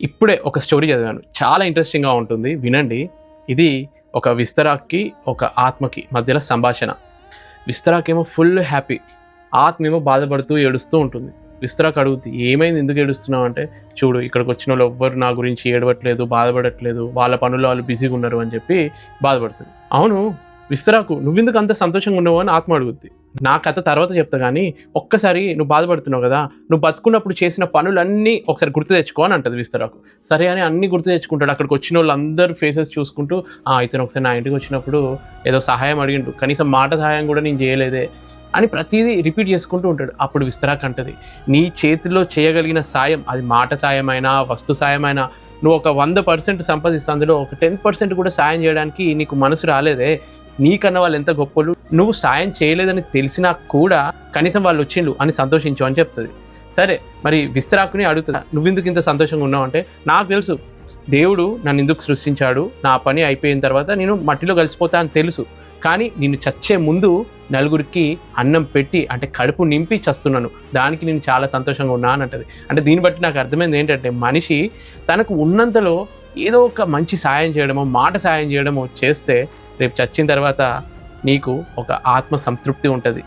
ఇప్పుడే ఒక స్టోరీ చదివాను. చాలా ఇంట్రెస్టింగ్గా ఉంటుంది. వినండి. ఇది ఒక విస్తరాకి ఒక ఆత్మకి మధ్యలో సంభాషణ. విస్తరాకేమో ఫుల్ హ్యాపీ ఆత్మ ఏమో బాధపడుతూ ఏడుస్తూ ఉంటుంది. విస్తరాకు అడుగుతుంది ఏమైంది? ఎందుకు ఏడుస్తున్నావు? అంటే చూడు ఇక్కడికి వచ్చిన వాళ్ళు ఎవ్వరు నా గురించి ఏడవట్లేదు బాధపడట్లేదు. వాళ్ళ పనుల్లో వాళ్ళు బిజీగా ఉన్నారు అని చెప్పి బాధపడుతుంది. అవును విస్తరాకు నువ్వెందుకు అంత సంతోషంగా ఉన్నావు? అని ఆత్మ అడుగుద్ది. నా కథ తర్వాత చెప్తా కానీ ఒక్కసారి నువ్వు బాధపడుతున్నావు కదా నువ్వు బతుకున్నప్పుడు చేసిన పనులన్నీ ఒకసారి గుర్తు తెచ్చుకో అని అంటది విస్తరాకు. సరే అని అన్ని గుర్తు తెచ్చుకుంటాడు. అక్కడికి వచ్చిన వాళ్ళందరూ ఫేసెస్ చూసుకుంటూ ఇతను ఒకసారి నా ఇంటికి వచ్చినప్పుడు ఏదో సహాయం అడిగిండు. కనీసం మాట సహాయం కూడా నేను చేయలేదే అని ప్రతిదీ రిపీట్ చేసుకుంటూ ఉంటాడు. అప్పుడు విస్తరాక్ అంటది నీ చేతిలో చేయగలిగిన సాయం అది మాట సాయమైనా వస్తు సాయమైనా నువ్వు ఒక వంద పర్సెంట్ సంపాదిస్తా అందులో ఒక టెన్ పర్సెంట్ కూడా సాయం చేయడానికి నీకు మనసు రాలేదే. నీకన్న వాళ్ళు ఎంత గొప్పలు? నువ్వు సాయం చేయలేదని తెలిసినా కూడా కనీసం వాళ్ళు వచ్చిండు అని సంతోషించు అని చెప్తుంది. సరే మరి విస్తరాకుని అడుగుతుందా? నువ్వెందుకు ఇంత సంతోషంగా ఉన్నావు అంటే నాకు తెలుసు. దేవుడు నన్ను ఎందుకు సృష్టించాడు? నా పని అయిపోయిన తర్వాత నేను మట్టిలో కలిసిపోతా అని తెలుసు. కానీ నేను చచ్చే ముందు నలుగురికి అన్నం పెట్టి అంటే కడుపు నింపి చస్తున్నాను. దానికి నేను చాలా సంతోషంగా ఉన్నా అని అంటది. అంటే దీన్ని బట్టి నాకు అర్థమైంది ఏంటంటే మనిషి తనకు ఉన్నంతలో ఏదో ఒక మంచి సాయం చేయడమో మాట సాయం చేయడమో చేస్తే రేపు చచ్చిన తర్వాత నీకు ఒక ఆత్మ సంతృప్తి ఉంటుంది.